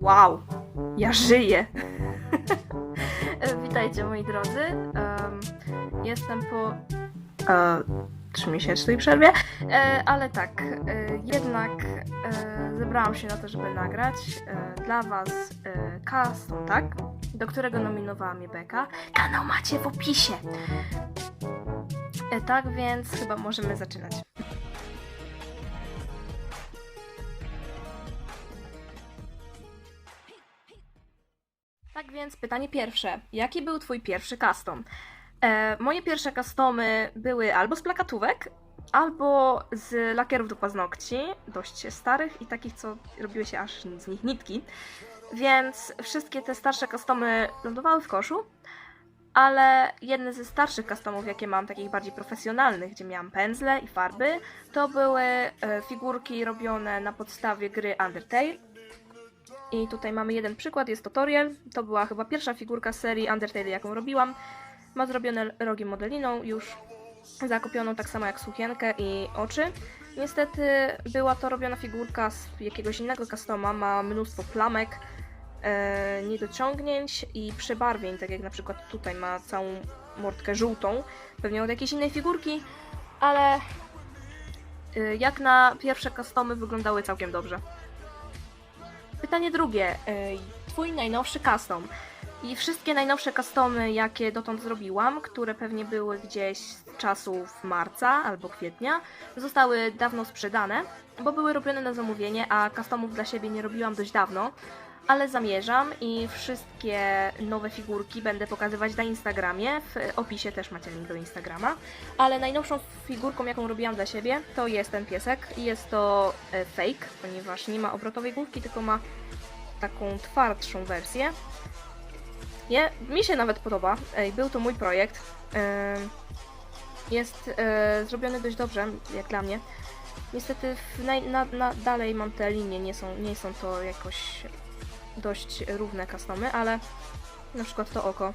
Wow, ja żyję. Witajcie moi drodzy. Em, jestem po e, trzymiesięcznej przerwie, e, ale tak, e, jednak e, zebrałam się na to, żeby nagrać e, dla Was e, tak? Do którego nominowała mnie Beka. Kanał macie w opisie. E, tak więc chyba możemy zaczynać. Tak więc pytanie pierwsze. Jaki był twój pierwszy custom? E, moje pierwsze customy były albo z plakatówek, albo z lakierów do paznokci, dość starych i takich, co robiły się aż z nich nitki. Więc wszystkie te starsze customy lądowały w koszu, ale jedne ze starszych customów, jakie mam, takich bardziej profesjonalnych, gdzie miałam pędzle i farby, to były e, figurki robione na podstawie gry Undertale. I tutaj mamy jeden przykład, jest tutorial. To była chyba pierwsza figurka z serii Undertale, jaką robiłam. Ma zrobione rogi modeliną, już zakupioną tak samo jak sukienkę i oczy. Niestety była to robiona figurka z jakiegoś innego customa, ma mnóstwo plamek, e, niedociągnięć i przebarwień, tak jak na przykład tutaj ma całą mordkę żółtą, pewnie od jakiejś innej figurki, ale e, jak na pierwsze customy wyglądały całkiem dobrze. Pytanie drugie. Ej, Twój najnowszy custom. I wszystkie najnowsze customy, jakie dotąd zrobiłam, które pewnie były gdzieś z czasów marca albo kwietnia, zostały dawno sprzedane, bo były robione na zamówienie, a customów dla siebie nie robiłam dość dawno. Ale zamierzam i wszystkie nowe figurki będę pokazywać na Instagramie. W opisie też macie link do Instagrama. Ale najnowszą figurką, jaką robiłam dla siebie, to jest ten piesek. Jest to e, fake, ponieważ nie ma obrotowej główki, tylko ma taką twardszą wersję. Nie, mi się nawet podoba. Był to mój projekt. Ym, Jest e, zrobiony dość dobrze, jak dla mnie. Niestety w naj, na, na, dalej mam te linie, nie są, nie są to jakoś dość równe customy, ale na przykład to oko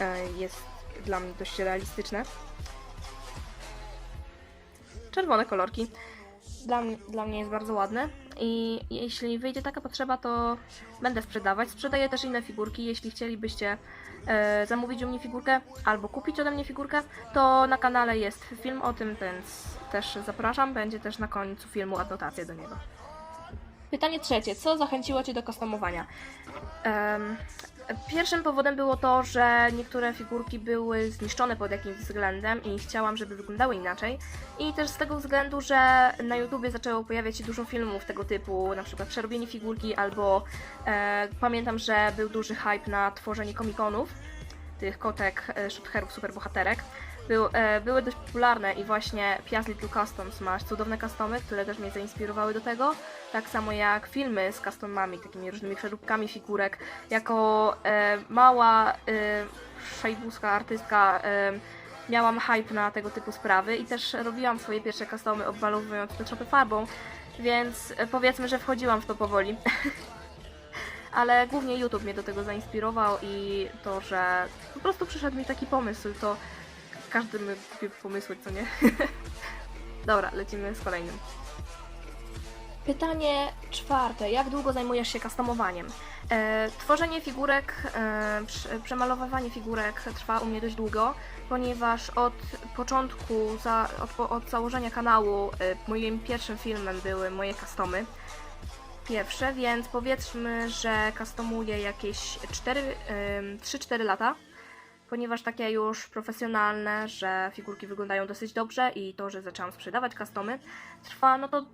e, jest dla mnie dość realistyczne. Czerwone kolorki. Dla, dla mnie jest bardzo ładne i jeśli wyjdzie taka potrzeba, to będę sprzedawać. Sprzedaję też inne figurki. Jeśli chcielibyście e, zamówić u mnie figurkę albo kupić ode mnie figurkę, to na kanale jest film o tym, więc też zapraszam. Będzie też na końcu filmu adnotacje do niego. Pytanie trzecie. Co zachęciło Cię do customowania? Em, Pierwszym powodem było to, że niektóre figurki były zniszczone pod jakimś względem i chciałam, żeby wyglądały inaczej. I też z tego względu, że na YouTubie zaczęło pojawiać się dużo filmów tego typu, na przykład przerobienie figurki, albo e, pamiętam, że był duży hype na tworzenie komikonów, tych kotek, e, shooterów, superbohaterek. Był, e, były dość popularne i właśnie Piast Little Customs ma cudowne customy, które też mnie zainspirowały do tego. Tak samo jak filmy z customami, takimi różnymi przeróbkami figurek. Jako e, mała e, szajbuska artystka e, miałam hype na tego typu sprawy i też robiłam swoje pierwsze customy obmalowując te szopy farbą, więc e, powiedzmy, że wchodziłam w to powoli. Ale głównie YouTube mnie do tego zainspirował i to, że po prostu przyszedł mi taki pomysł, to każdy my lubi pomysły, co nie? Dobra, lecimy z kolejnym. Pytanie czwarte. Jak długo zajmujesz się customowaniem? E, tworzenie figurek, e, prze- przemalowywanie figurek trwa u mnie dość długo, ponieważ od początku, za, od, od założenia kanału, e, moim pierwszym filmem były moje customy. Pierwsze, więc powiedzmy, że customuję jakieś 4, em, 3-4 lata ponieważ takie już profesjonalne, że figurki wyglądają dosyć dobrze i to, że zaczęłam sprzedawać customy, trwa no to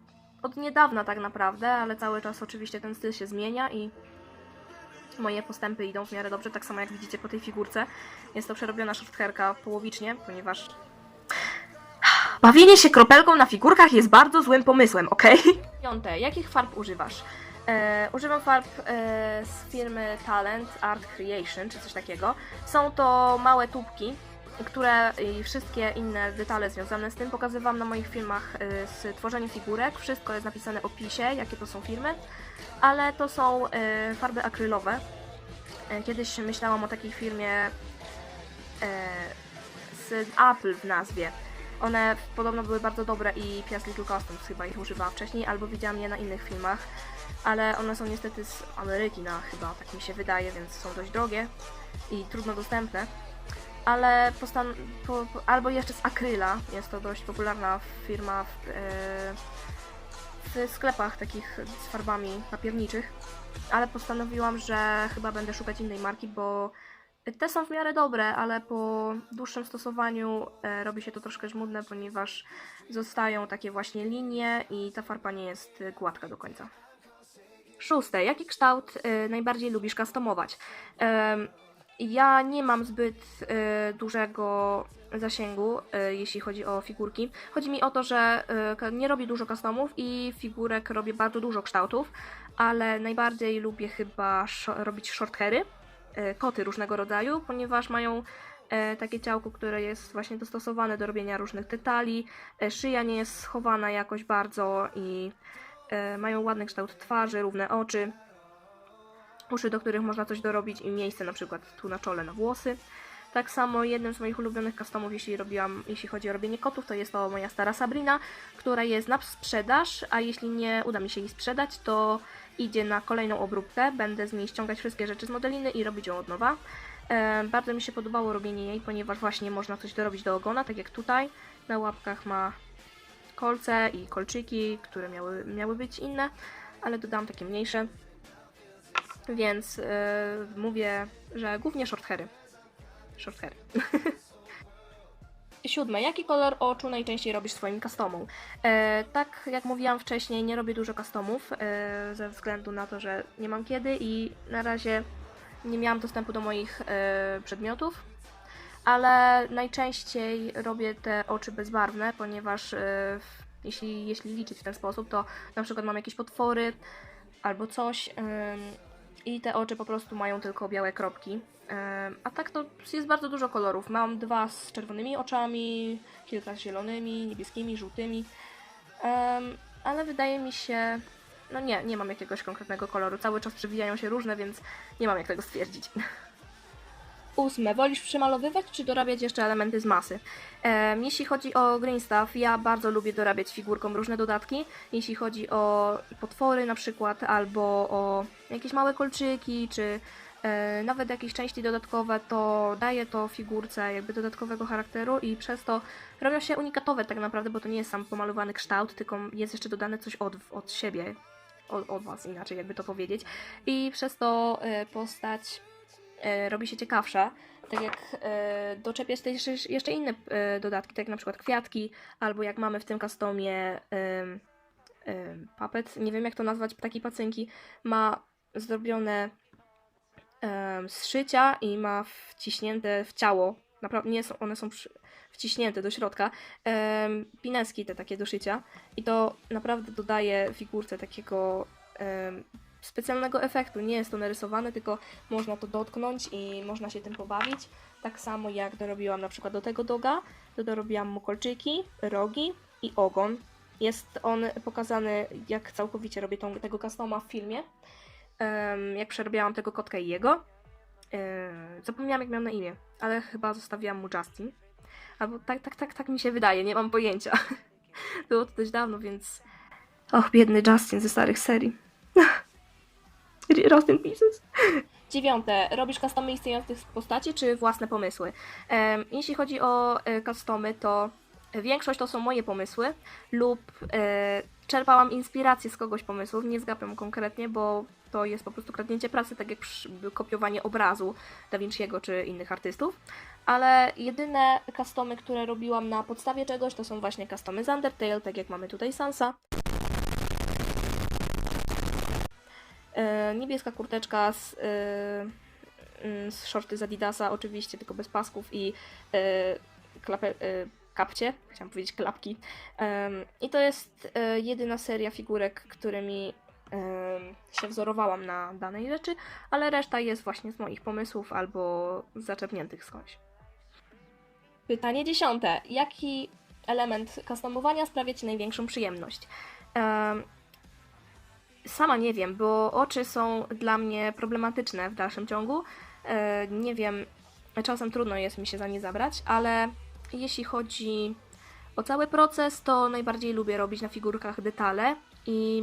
od niedawna tak naprawdę, ale cały czas oczywiście ten styl się zmienia i moje postępy idą w miarę dobrze, tak samo jak widzicie po tej figurce. Jest to przerobiona softherka połowicznie, ponieważ bawienie się kropelką na figurkach jest bardzo złym pomysłem, ok? Piąte, jakich farb używasz? E, używam farb e, z firmy Talent Art Creation, czy coś takiego. Są to małe tubki, które i wszystkie inne detale związane z tym pokazywałam na moich filmach e, z tworzeniem figurek. Wszystko jest napisane w opisie, jakie to są firmy, ale to są e, farby akrylowe. E, kiedyś myślałam o takiej firmie e, z Apple w nazwie. One podobno były bardzo dobre i Piast Little Customs chyba ich używała wcześniej, albo widziałam je na innych filmach. Ale one są niestety z Ameryki, na chyba, tak mi się wydaje, więc są dość drogie i trudno dostępne. Ale postan- po, po, albo jeszcze z akryla, jest to dość popularna firma w, e, w sklepach takich z farbami papierniczych, ale postanowiłam, że chyba będę szukać innej marki, bo te są w miarę dobre, ale po dłuższym stosowaniu e, robi się to troszkę żmudne, ponieważ zostają takie właśnie linie i ta farba nie jest e, gładka do końca. Szóste. Jaki kształt e, najbardziej lubisz customować? Ja nie mam zbyt e, dużego zasięgu, e, jeśli chodzi o figurki. Chodzi mi o to, że nie robię dużo customów i figurek robię bardzo dużo kształtów, ale najbardziej lubię chyba robić short hairy, koty różnego rodzaju, ponieważ mają e, takie ciałko, które jest właśnie dostosowane do robienia różnych detali. E, szyja nie jest schowana jakoś bardzo i mają ładny kształt twarzy, równe oczy. Uszy, do których można coś dorobić i miejsce na przykład tu na czole na włosy. Tak samo jednym z moich ulubionych customów, jeśli robiłam, jeśli chodzi o robienie kotów, to jest to moja stara Sabrina, która jest na sprzedaż, a jeśli nie uda mi się jej sprzedać, to idzie na kolejną obróbkę. Będę z niej ściągać wszystkie rzeczy z modeliny i robić ją od nowa. E, bardzo mi się podobało robienie jej, ponieważ właśnie można coś dorobić do ogona, tak jak tutaj. Na łapkach ma kolce i kolczyki, które miały, miały być inne, ale dodałam takie mniejsze. Więc e, mówię, że głównie short hairy. Short hairy. Siódme. Jaki kolor oczu najczęściej robisz swoim customom? E, tak jak mówiłam wcześniej, nie robię dużo customów e, ze względu na to, że nie mam kiedy i na razie nie miałam dostępu do moich e, przedmiotów. Ale najczęściej robię te oczy bezbarwne, ponieważ w, jeśli, jeśli liczyć w ten sposób, to na przykład mam jakieś potwory albo coś ym, i te oczy po prostu mają tylko białe kropki. Ym, a tak to jest bardzo dużo kolorów. Mam dwa z czerwonymi oczami, kilka z zielonymi, niebieskimi, żółtymi. Ym, ale wydaje mi się, no nie, nie mam jakiegoś konkretnego koloru. Cały czas przewijają się różne, więc nie mam jak tego stwierdzić. Ósme. Wolisz przemalowywać czy dorabiać jeszcze elementy z masy? Jeśli chodzi o Green Stuff, ja bardzo lubię dorabiać figurkom różne dodatki. Jeśli chodzi o potwory na przykład, albo o jakieś małe kolczyki, czy e, nawet jakieś części dodatkowe, to daje to figurce jakby dodatkowego charakteru i przez to robią się unikatowe tak naprawdę, bo to nie jest sam pomalowany kształt, tylko jest jeszcze dodane coś od, od siebie, od, od was inaczej jakby to powiedzieć. I przez to e, postać robi się ciekawsza. Tak jak e, doczepiać też jeszcze- inne e, dodatki, tak jak na przykład kwiatki, albo jak mamy w tym customie puppet, nie wiem jak to nazwać, taki pacynki, ma zrobione z szycia i ma wciśnięte w ciało, naprawdę nie są, one są wciśnięte do środka, pineski te takie do szycia. I to naprawdę dodaje figurce takiego specjalnego efektu. Nie jest to narysowane, tylko można to dotknąć i można się tym pobawić. Tak samo jak dorobiłam na przykład do tego doga, to dorobiłam mu kolczyki, rogi i ogon. Jest on pokazany, jak całkowicie robię tą, tego customa w filmie. Em, jak przerabiałam tego kotka i jego. Em, zapomniałam jak miał na imię, ale chyba zostawiłam mu Justin. Albo tak, tak, tak, tak mi się wydaje, nie mam pojęcia. Było to dość dawno, więc... Och, biedny Justin ze starych serii. Rest in pieces. Dziewiąte. Robisz customy istniejących postaci, czy własne pomysły? Jeśli chodzi o e, customy, to większość to są moje pomysły lub e, czerpałam inspirację z kogoś pomysłów, nie zgapiam konkretnie, bo to jest po prostu kradnięcie pracy, tak jak kopiowanie obrazu Da Vinci'ego czy innych artystów. Ale jedyne customy, które robiłam na podstawie czegoś, to są właśnie customy z Undertale, tak jak mamy tutaj Sansa. Niebieska kurteczka z, e, mm, z shorty z Adidasa, oczywiście, tylko bez pasków i klape, e, kapcie, chciałam powiedzieć klapki. I to jest jedyna seria figurek, którymi się wzorowałam na danej rzeczy, ale reszta jest właśnie z moich pomysłów albo zaczepniętych skądś. Pytanie dziesiąte. Jaki element customowania sprawia Ci największą przyjemność? Sama nie wiem, bo oczy są dla mnie problematyczne w dalszym ciągu. E, nie wiem, czasem trudno jest mi się za nie zabrać, ale jeśli chodzi o cały proces, to najbardziej lubię robić na figurkach detale i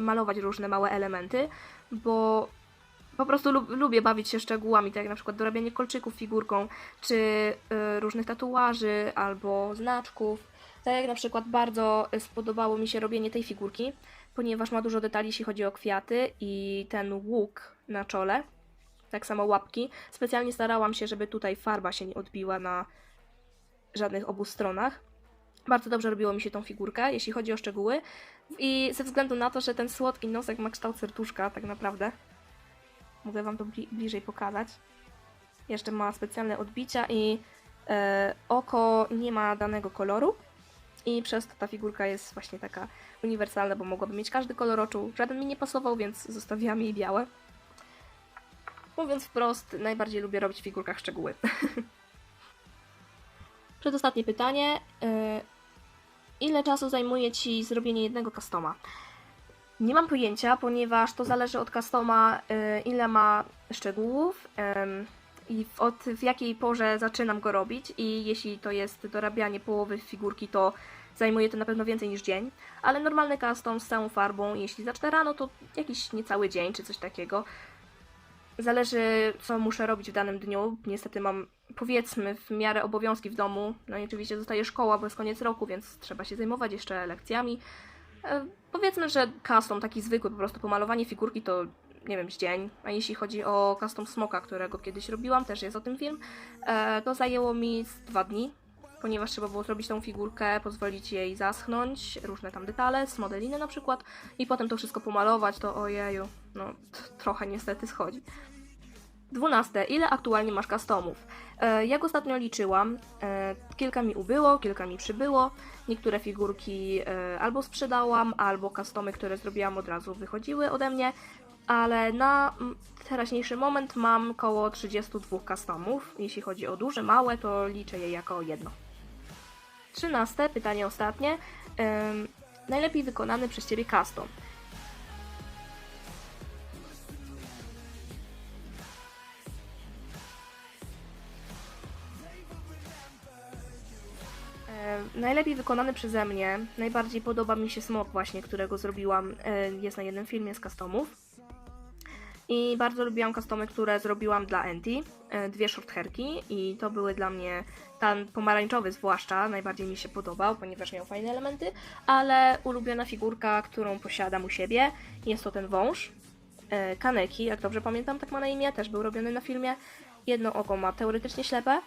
malować różne małe elementy, bo po prostu lub, lubię bawić się szczegółami, tak jak na przykład dorabianie kolczyków figurką, czy y, różnych tatuaży albo znaczków. Tak jak na przykład bardzo spodobało mi się robienie tej figurki, ponieważ ma dużo detali, jeśli chodzi o kwiaty i ten łuk na czole, tak samo łapki. Specjalnie starałam się, żeby tutaj farba się nie odbiła na żadnych obu stronach. Bardzo dobrze robiło mi się tą figurkę, jeśli chodzi o szczegóły. I ze względu na to, że ten słodki nosek ma kształt serduszka, tak naprawdę. Mogę Wam to bli- bliżej pokazać. Jeszcze ma specjalne odbicia i e, oko nie ma danego koloru. I przez to ta figurka jest właśnie taka uniwersalna, bo mogłaby mieć każdy kolor oczu. Żaden mi nie pasował, więc zostawiłam jej białe. Mówiąc wprost, najbardziej lubię robić w figurkach szczegóły. Przedostatnie pytanie. e, Ile czasu zajmuje Ci zrobienie jednego customa? Nie mam pojęcia, ponieważ to zależy od customa, y, ile ma szczegółów i od w jakiej porze zaczynam go robić. I jeśli to jest dorabianie połowy figurki, to zajmuje to na pewno więcej niż dzień. Ale normalny custom z całą farbą, jeśli zacznę rano, to jakiś niecały dzień czy coś takiego. Zależy, co muszę robić w danym dniu. Niestety mam, powiedzmy, w miarę obowiązki w domu. No i oczywiście zostaje szkoła, bo jest koniec roku, więc trzeba się zajmować jeszcze lekcjami. E, Powiedzmy, że custom taki zwykły, po prostu pomalowanie figurki to, nie wiem, dzień. A jeśli chodzi o custom smoka, którego kiedyś robiłam, też jest o tym film, e, to zajęło mi dwa dni, ponieważ trzeba było zrobić tą figurkę, pozwolić jej zaschnąć, różne tam detale, z modeliny na przykład, i potem to wszystko pomalować, to ojeju, no trochę niestety schodzi. Dwunaste. Ile aktualnie masz customów? E, jak ostatnio liczyłam, e, kilka mi ubyło, kilka mi przybyło. Niektóre figurki e, albo sprzedałam, albo customy, które zrobiłam od razu wychodziły ode mnie, ale na teraźniejszy moment mam około 32 customów. Jeśli chodzi o duże, małe, to liczę je jako jedno. Trzynaste, pytanie ostatnie. Ym, najlepiej wykonany przez Ciebie custom. Najlepiej wykonany przeze mnie, najbardziej podoba mi się smok właśnie, którego zrobiłam, jest na jednym filmie z customów. I bardzo lubiłam customy, które zrobiłam dla Enti, dwie shorthairki i to były dla mnie, ten pomarańczowy zwłaszcza, najbardziej mi się podobał, ponieważ miał fajne elementy, ale ulubiona figurka, którą posiadam u siebie, jest to ten wąż, e, Kaneki, jak dobrze pamiętam, tak ma na imię, też był robiony na filmie. Jedno oko ma teoretycznie ślepe,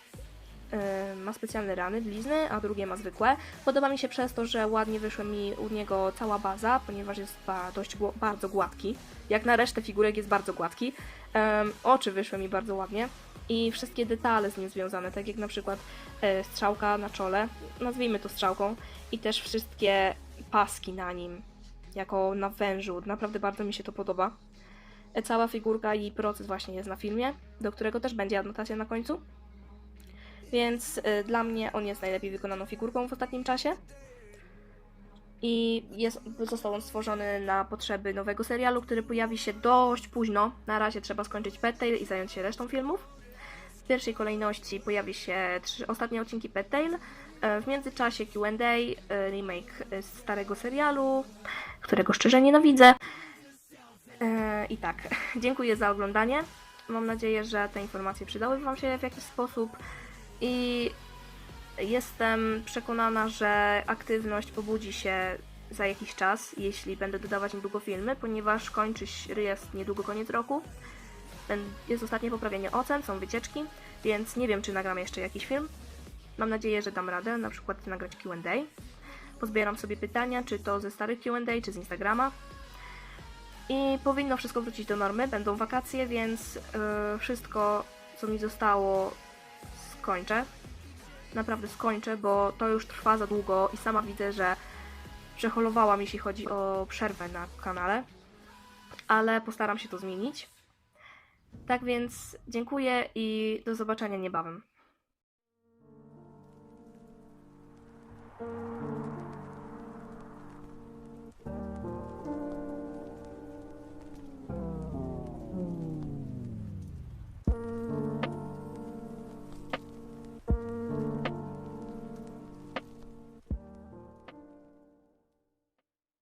ma specjalne rany, blizny, a drugie ma zwykłe. Podoba mi się przez to, że ładnie wyszła mi u niego cała baza, ponieważ jest dość bardzo gładki. Jak na resztę figurek jest bardzo gładki. Oczy wyszły mi bardzo ładnie i wszystkie detale z nim związane, tak jak na przykład e, strzałka na czole, nazwijmy to strzałką, i też wszystkie paski na nim, jako na wężu. Naprawdę bardzo mi się to podoba. E, Cała figurka i proces właśnie jest na filmie, do którego też będzie anotacja na końcu. Więc y, dla mnie on jest najlepiej wykonaną figurką w ostatnim czasie. I jest, został on stworzony na potrzeby nowego serialu, który pojawi się dość późno. Na razie trzeba skończyć Pet Tail i zająć się resztą filmów. W pierwszej kolejności pojawi się trzy ostatnie odcinki Pet Tail. E, W międzyczasie Q&A, e, remake e, starego serialu, którego szczerze nienawidzę. I tak, dziękuję za oglądanie. Mam nadzieję, że te informacje przydały Wam się w jakiś sposób. I jestem przekonana, że aktywność pobudzi się za jakiś czas, jeśli będę dodawać niedługo filmy, ponieważ kończy się, jest niedługo koniec roku. Jest ostatnie poprawienie ocen, są wycieczki, więc nie wiem, czy nagram jeszcze jakiś film. Mam nadzieję, że dam radę, na przykład nagrać Q&A. Pozbieram sobie pytania, czy to ze starych Q&A, czy z Instagrama. I powinno wszystko wrócić do normy, będą wakacje, więc yy, wszystko, co mi zostało, skończę. Naprawdę skończę, bo to już trwa za długo i sama widzę, że przeholowałam, jeśli chodzi o przerwę na kanale. Ale postaram się to zmienić. Tak więc dziękuję i do zobaczenia niebawem.